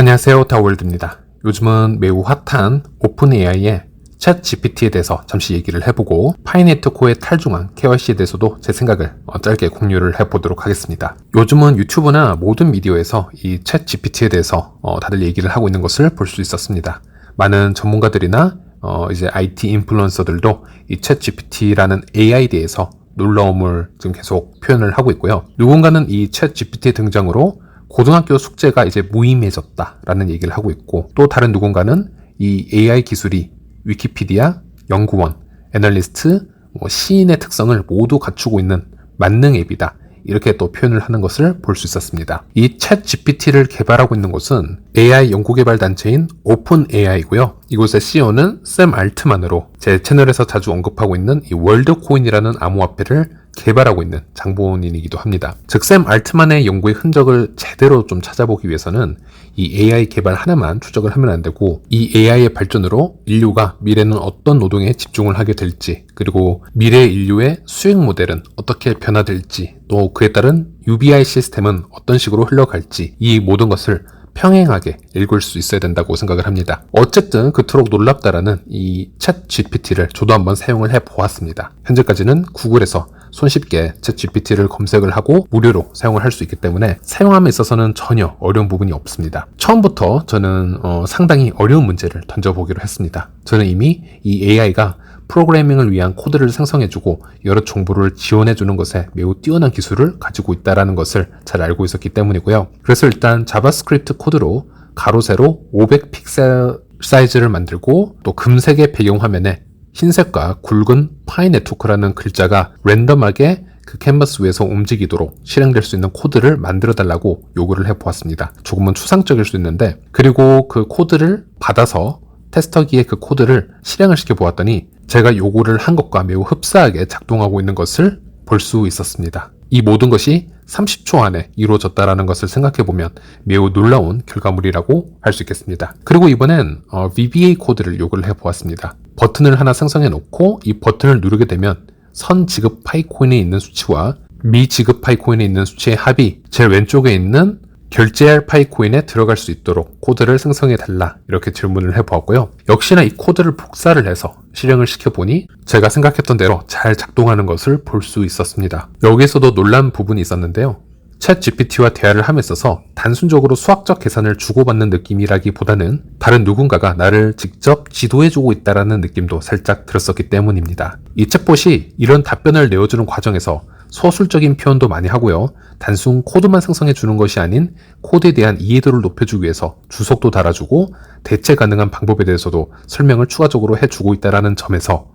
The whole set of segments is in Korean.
안녕하세요. 다월드입니다. 요즘은 매우 핫한 오픈 AI의 챗 GPT에 대해서 잠시 얘기를 해보고 파이네트코의 탈중앙 KYC에 대해서도 제 생각을 어, 짧게 공유를 해보도록 하겠습니다. 요즘은 유튜브나 모든 미디어에서 이 챗 GPT에 대해서 어, 다들 얘기를 하고 있는 것을 볼 수 있었습니다. 많은 전문가들이나 어, 이제 IT 인플루언서들도 이 챗 GPT라는 AI에 대해서 놀라움을 지금 계속 표현을 하고 있고요. 누군가는 이 챗 GPT의 등장으로 고등학교 숙제가 이제 무의미해졌다라는 얘기를 하고 있고 또 다른 누군가는 이 AI 기술이 위키피디아, 연구원, 애널리스트, 뭐 시인의 특성을 모두 갖추고 있는 만능 앱이다. 이렇게 또 표현을 하는 것을 볼 수 있었습니다. 이 챗 GPT를 개발하고 있는 곳은 AI 연구개발 단체인 오픈 AI고요. 이곳의 CEO는 샘 알트만으로 제 채널에서 자주 언급하고 있는 이 월드코인이라는 암호화폐를 개발하고 있는 장본인이기도 합니다. 즉, 샘 알트만의 연구의 흔적을 제대로 좀 찾아보기 위해서는 이 AI 개발 하나만 추적을 하면 안 되고 이 AI의 발전으로 인류가 미래는 어떤 노동에 집중을 하게 될지 그리고 미래 인류의 수익 모델은 어떻게 변화될지 또 그에 따른 UBI 시스템은 어떤 식으로 흘러갈지 이 모든 것을 평행하게 읽을 수 있어야 된다고 생각을 합니다. 어쨌든 그토록 놀랍다라는 이 챗 GPT를 저도 한번 사용을 해 보았습니다. 현재까지는 구글에서 손쉽게 챗 GPT를 검색을 하고 무료로 사용을 할 수 있기 때문에 사용함에 있어서는 전혀 어려운 부분이 없습니다. 처음부터 저는 어, 상당히 어려운 문제를 던져보기로 했습니다. 저는 이미 이 AI가 프로그래밍을 위한 코드를 생성해주고 여러 정보를 지원해주는 것에 매우 뛰어난 기술을 가지고 있다는 것을 잘 알고 있었기 때문이고요. 그래서 일단 자바스크립트 코드로 가로 세로 500 픽셀 사이즈를 만들고 또 금색의 배경 화면에 흰색과 굵은 파이 네트워크라는 글자가 랜덤하게 그 캔버스 위에서 움직이도록 실행될 수 있는 코드를 만들어 달라고 요구를 해 보았습니다. 조금은 추상적일 수 있는데 그리고 그 코드를 받아서 테스터기에 그 코드를 실행을 시켜 보았더니 제가 요구를 한 것과 매우 흡사하게 작동하고 있는 것을 볼 수 있었습니다. 이 모든 것이 30초 안에 이루어졌다라는 것을 생각해 보면 매우 놀라운 결과물이라고 할 수 있겠습니다. 그리고 이번엔 어, VBA 코드를 요구를 해 보았습니다. 버튼을 하나 생성해 놓고 이 버튼을 누르게 되면 선 지급 파이코인에 있는 수치와 미 지급 파이코인에 있는 수치의 합이 제일 왼쪽에 있는 결제할 파이코인에 들어갈 수 있도록 코드를 생성해 달라 이렇게 질문을 해보았고요. 역시나 이 코드를 복사를 해서 실행을 시켜보니 제가 생각했던 대로 잘 작동하는 것을 볼 수 있었습니다. 여기서도 놀란 부분이 있었는데요. 챗 GPT와 대화를 함에 있어서 단순적으로 수학적 계산을 주고받는 느낌이라기보다는 다른 누군가가 나를 직접 지도해주고 있다라는 느낌도 살짝 들었었기 때문입니다. 이 챗봇이 이런 답변을 내어주는 과정에서 서술적인 표현도 많이 하고요. 단순 코드만 생성해 주는 것이 아닌 코드에 대한 이해도를 높여주기 위해서 주석도 달아주고 대체 가능한 방법에 대해서도 설명을 추가적으로 해주고 있다는 점에서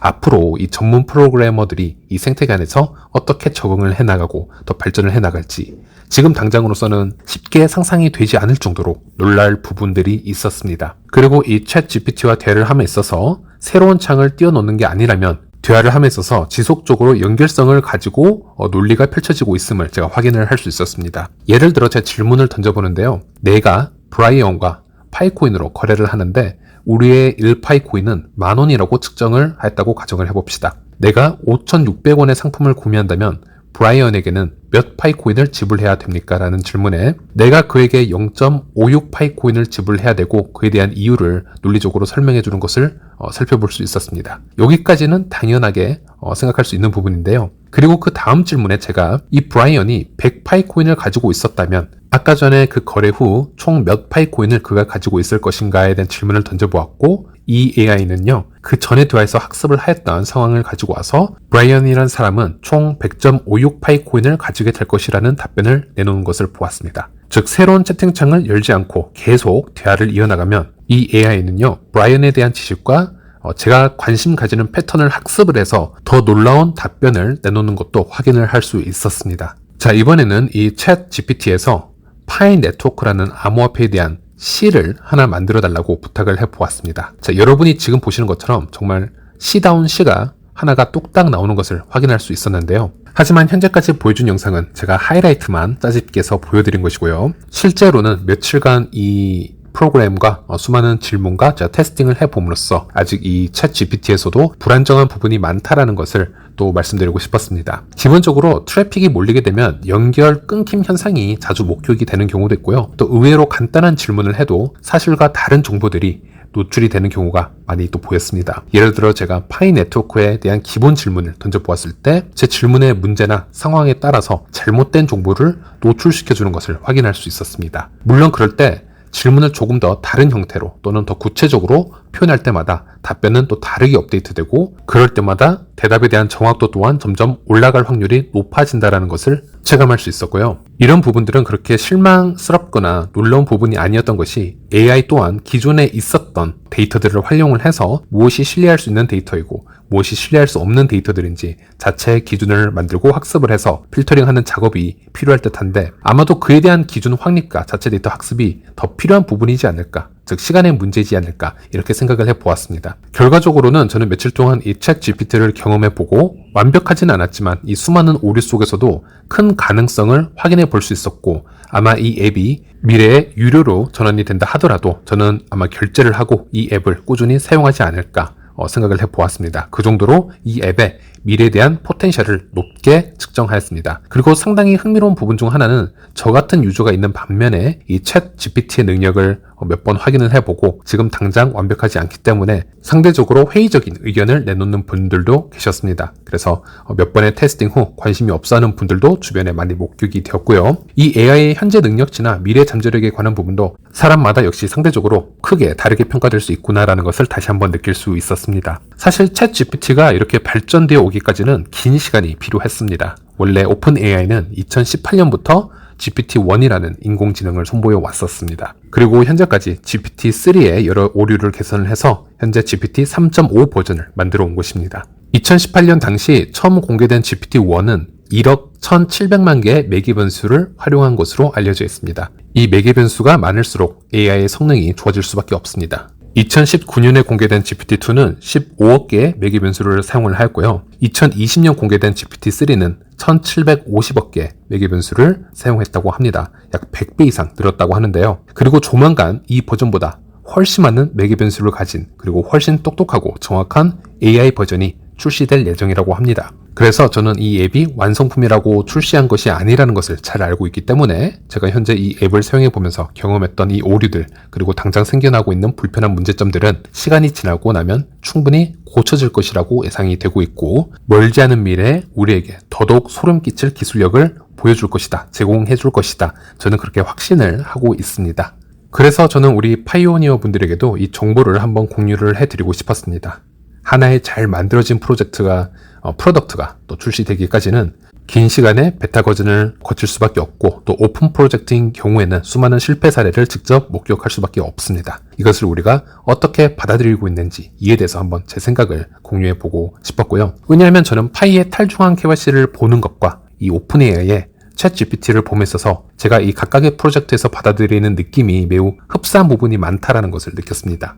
앞으로 이 전문 프로그래머들이 이 생태계 안에서 어떻게 적응을 해나가고 더 발전을 해나갈지 지금 당장으로서는 쉽게 상상이 되지 않을 정도로 놀랄 부분들이 있었습니다. 그리고 이 챗 GPT와 대화를 함에 있어서 새로운 창을 띄워놓는 게 아니라면 대화를 함에 있어서 지속적으로 연결성을 가지고 어, 논리가 펼쳐지고 있음을 제가 확인을 할 수 있었습니다. 예를 들어 제 질문을 던져보는데요. 내가 브라이언과 파이코인으로 거래를 하는데 우리의 1파이코인은 만 원이라고 측정을 했다고 가정을 해봅시다. 내가 5,600원의 상품을 구매한다면 브라이언에게는 몇 파이코인을 지불해야 됩니까? 라는 질문에 내가 그에게 0.56 파이코인을 지불해야 되고 그에 대한 이유를 논리적으로 설명해 주는 것을 어, 살펴볼 수 있었습니다. 여기까지는 당연하게 어, 생각할 수 있는 부분인데요. 그리고 그 다음 질문에 제가 이 브라이언이 100 파이코인을 가지고 있었다면 아까 전에 그 거래 후 총 몇 파이코인을 그가 가지고 있을 것인가에 대한 질문을 던져보았고 이 AI는요, 그 전에 대화에서 학습을 하였던 상황을 가지고 와서 브라이언이라는 사람은 총 100.56 파이코인을 가지게 될 것이라는 답변을 내놓은 것을 보았습니다. 즉, 새로운 채팅창을 열지 않고 계속 대화를 이어나가면 이 AI는요, 브라이언에 대한 지식과 어, 제가 관심 가지는 패턴을 학습을 해서 더 놀라운 답변을 내놓는 것도 확인을 할 수 있었습니다. 자, 이번에는 이 챗 GPT에서 파이 네트워크라는 암호화폐에 대한 시를 하나 만들어 달라고 부탁을 해 보았습니다. 자, 여러분이 지금 보시는 것처럼 정말 시다운 시가 하나가 뚝딱 나오는 것을 확인할 수 있었는데요. 하지만 현재까지 보여준 영상은 제가 하이라이트만 짜집기해서 보여드린 것이고요. 실제로는 며칠간 이 프로그램과 어, 수많은 질문과 제가 테스팅을 해봄으로써 아직 이 챗 GPT에서도 불안정한 부분이 많다라는 것을 또 말씀드리고 싶었습니다. 기본적으로 트래픽이 몰리게 되면 연결 끊김 현상이 자주 목격이 되는 경우도 있고요. 또 의외로 간단한 질문을 해도 사실과 다른 정보들이 노출이 되는 경우가 많이 또 보였습니다. 예를 들어 제가 파이 네트워크에 대한 기본 질문을 던져보았을 때 제 질문의 문제나 상황에 따라서 잘못된 정보를 노출시켜주는 것을 확인할 수 있었습니다. 물론 그럴 때 질문을 조금 더 다른 형태로 또는 더 구체적으로 표현할 때마다 답변은 또 다르게 업데이트되고 그럴 때마다 대답에 대한 정확도 또한 점점 올라갈 확률이 높아진다는 것을 체감할 수 있었고요. 이런 부분들은 그렇게 실망스럽거나 놀라운 부분이 아니었던 것이 AI 또한 기존에 있었던 데이터들을 활용을 해서 무엇이 신뢰할 수 있는 데이터이고 무엇이 신뢰할 수 없는 데이터들인지 자체의 기준을 만들고 학습을 해서 필터링하는 작업이 필요할 듯한데 아마도 그에 대한 기준 확립과 자체 데이터 학습이 더 필요한 부분이지 않을까 즉 시간의 문제이지 않을까 이렇게 생각을 해보았습니다. 결과적으로는 저는 며칠 동안 이 챗 GPT를 경험해보고 완벽하진 않았지만 이 수많은 오류 속에서도 큰 가능성을 확인해 볼 수 있었고 아마 이 앱이 미래에 유료로 전환이 된다 하더라도 저는 아마 결제를 하고 이 앱을 꾸준히 사용하지 않을까 어, 생각을 해보았습니다. 그 정도로 이 앱의 미래에 대한 포텐셜을 높게 측정하였습니다. 그리고 상당히 흥미로운 부분 중 하나는 저 같은 유저가 있는 반면에 이 챗 GPT의 능력을 몇 번 확인을 해보고 지금 당장 완벽하지 않기 때문에 상대적으로 회의적인 의견을 내놓는 분들도 계셨습니다. 그래서 몇 번의 테스팅 후 관심이 없어하는 분들도 주변에 많이 목격이 되었고요. 이 AI의 현재 능력치나 미래 잠재력에 관한 부분도 사람마다 역시 상대적으로 크게 다르게 평가될 수 있구나라는 것을 다시 한번 느낄 수 있었습니다. 사실 챗 GPT가 이렇게 발전되어 오기까지는 긴 시간이 필요했습니다. 원래 오픈 AI는 2018년부터 GPT-1이라는 인공지능을 선보여 왔었습니다. 그리고 현재까지 GPT-3의 여러 오류를 개선을 해서 현재 GPT-3.5 버전을 만들어 온 것입니다. 2018년 당시 처음 공개된 GPT-1은 1억 1,700만 개의 매개 변수를 활용한 것으로 알려져 있습니다. 이 매개 변수가 많을수록 AI의 성능이 좋아질 수밖에 없습니다. 2019년에 공개된 GPT-2는 15억 개의 매개 변수를 사용을 하였고요. 2020년 공개된 GPT-3는 1750억 개의 매개 변수를 사용했다고 합니다. 약 100배 이상 늘었다고 하는데요. 그리고 조만간 이 버전보다 훨씬 많은 매개 변수를 가진 그리고 훨씬 똑똑하고 정확한 AI 버전이 출시될 예정이라고 합니다. 그래서 저는 이 앱이 완성품이라고 출시한 것이 아니라는 것을 잘 알고 있기 때문에 제가 현재 이 앱을 사용해 보면서 경험했던 이 오류들 그리고 당장 생겨나고 있는 불편한 문제점들은 시간이 지나고 나면 충분히 고쳐질 것이라고 예상이 되고 있고 멀지 않은 미래에 우리에게 더더욱 소름 끼칠 기술력을 보여줄 것이다 제공해 줄 것이다 저는 그렇게 확신을 하고 있습니다. 그래서 저는 우리 파이오니어 분들에게도 이 정보를 한번 공유를 해드리고 싶었습니다. 하나의 잘 만들어진 프로젝트가 어, 프로덕트가 또 출시되기까지는 긴 시간의 베타 버전을 거칠 수밖에 없고 또 오픈 프로젝트인 경우에는 수많은 실패 사례를 직접 목격할 수밖에 없습니다. 이것을 우리가 어떻게 받아들이고 있는지 이에 대해서 한번 제 생각을 공유해 보고 싶었고요. 왜냐하면 저는 파이의 탈중앙 KYC를 보는 것과 이 오픈 AI의 챗 GPT를 있어서 제가 이 각각의 프로젝트에서 받아들이는 느낌이 매우 흡사한 부분이 많다라는 것을 느꼈습니다.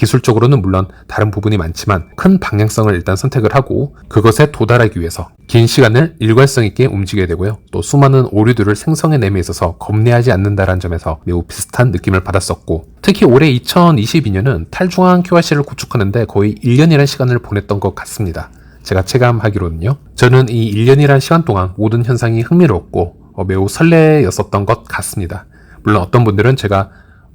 기술적으로는 물론 다른 부분이 많지만 큰 방향성을 일단 선택을 하고 그것에 도달하기 위해서 긴 시간을 일관성 있게 움직여야 되고요. 또 수많은 오류들을 생성해내에 있어서 겁내하지 않는다라는 점에서 매우 비슷한 느낌을 받았었고 특히 올해 2022년은 탈중앙 QRC를 구축하는데 거의 1년이라는 시간을 보냈던 것 같습니다. 제가 체감하기로는요. 저는 이 1년이라는 시간 동안 모든 현상이 흥미로웠고 어, 매우 설레였었던 것 같습니다. 물론 어떤 분들은 제가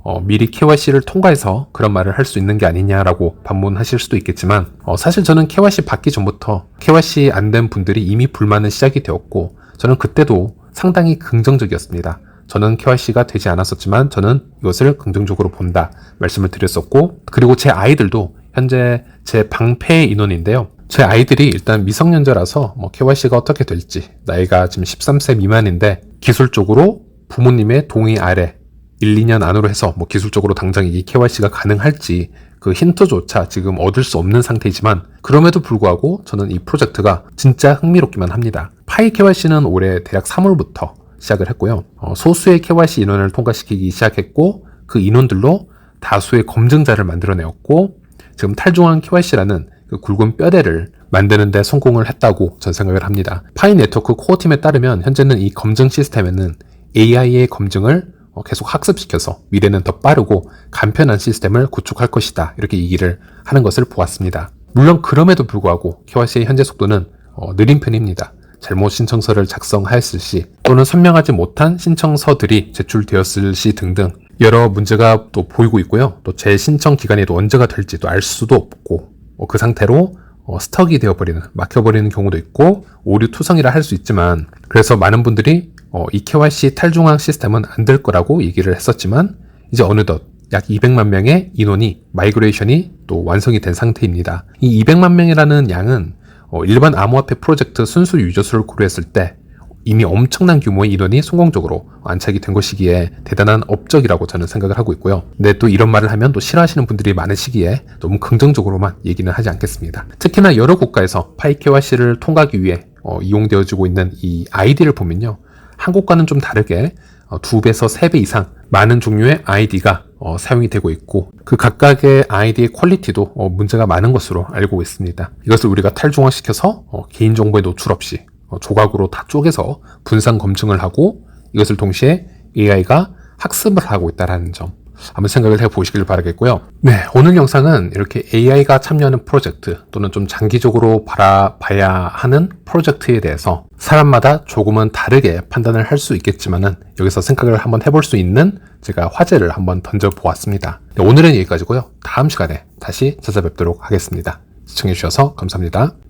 어, 미리 KYC를 통과해서 그런 말을 할 수 있는 게 아니냐라고 반문하실 수도 있겠지만 어, 사실 저는 KYC 받기 전부터 KYC 안 된 분들이 이미 불만은 시작이 되었고 저는 그때도 상당히 긍정적이었습니다. 저는 KYC가 되지 않았었지만 저는 이것을 긍정적으로 본다 말씀을 드렸었고 그리고 제 아이들도 현재 제 방패 인원인데요. 제 아이들이 일단 미성년자라서 뭐 KYC가 어떻게 될지 나이가 지금 13세 미만인데 기술적으로 부모님의 동의 아래 1, 2년 안으로 해서 뭐 기술적으로 당장 이 KYC가 가능할지 그 힌트조차 지금 얻을 수 없는 상태이지만 그럼에도 불구하고 저는 이 프로젝트가 진짜 흥미롭기만 합니다. 파이 KYC는 올해 대략 3월부터 시작을 했고요. 어, 소수의 KYC 인원을 통과시키기 시작했고 그 인원들로 다수의 검증자를 만들어내었고 지금 탈중앙 KYC라는 그 굵은 뼈대를 만드는데 성공을 했다고 전 생각을 합니다. 파이 네트워크 코어 팀에 따르면 현재는 이 검증 시스템에는 AI의 검증을 어, 계속 학습시켜서 미래는 더 빠르고 간편한 시스템을 구축할 것이다. 이렇게 얘기를 하는 것을 보았습니다. 물론 그럼에도 불구하고 KYC의 현재 속도는 어, 느린 편입니다. 잘못 신청서를 작성하였을 시 또는 선명하지 못한 신청서들이 제출되었을 시 등등 여러 문제가 또 보이고 있고요. 또 재신청 기간이 또 언제가 될지도 알 수도 없고 어, 그 상태로 어, 스톡이 되어버리는 막혀버리는 경우도 있고 오류 투성이라 할 수 있지만 그래서 많은 분들이 어, 이 KYC 탈중앙 시스템은 안 될 거라고 얘기를 했었지만 이제 어느덧 약 200만 명의 인원이 마이그레이션이 또 완성이 된 상태입니다. 이 200만 명이라는 양은 어, 일반 암호화폐 프로젝트 순수 유저 수를 고려했을 때 이미 엄청난 규모의 인원이 성공적으로 안착이 된 것이기에 대단한 업적이라고 저는 생각을 하고 있고요. 근데 또 이런 말을 하면 또 싫어하시는 분들이 많으시기에 너무 긍정적으로만 얘기는 하지 않겠습니다. 특히나 여러 국가에서 파이케와 씨를 통과하기 위해 어, 이용되어지고 있는 이 아이디를 보면요. 한국과는 좀 다르게 어, 두 배에서 세 배 이상 많은 종류의 아이디가 어, 사용이 되고 있고 그 각각의 아이디의 퀄리티도 어, 문제가 많은 것으로 알고 있습니다. 이것을 우리가 탈중화시켜서 어, 개인정보에 노출 없이 어, 조각으로 다 쪼개서 분산 검증을 하고 이것을 동시에 AI가 학습을 하고 있다는 점 한번 생각을 해보시길 바라겠고요. 네, 오늘 영상은 이렇게 AI가 참여하는 프로젝트 또는 좀 장기적으로 바라봐야 하는 프로젝트에 대해서 사람마다 조금은 다르게 판단을 할 수 있겠지만은 여기서 생각을 한번 해볼 수 있는 제가 화제를 한번 던져보았습니다. 네, 오늘은 여기까지고요. 다음 시간에 다시 찾아뵙도록 하겠습니다. 시청해주셔서 감사합니다.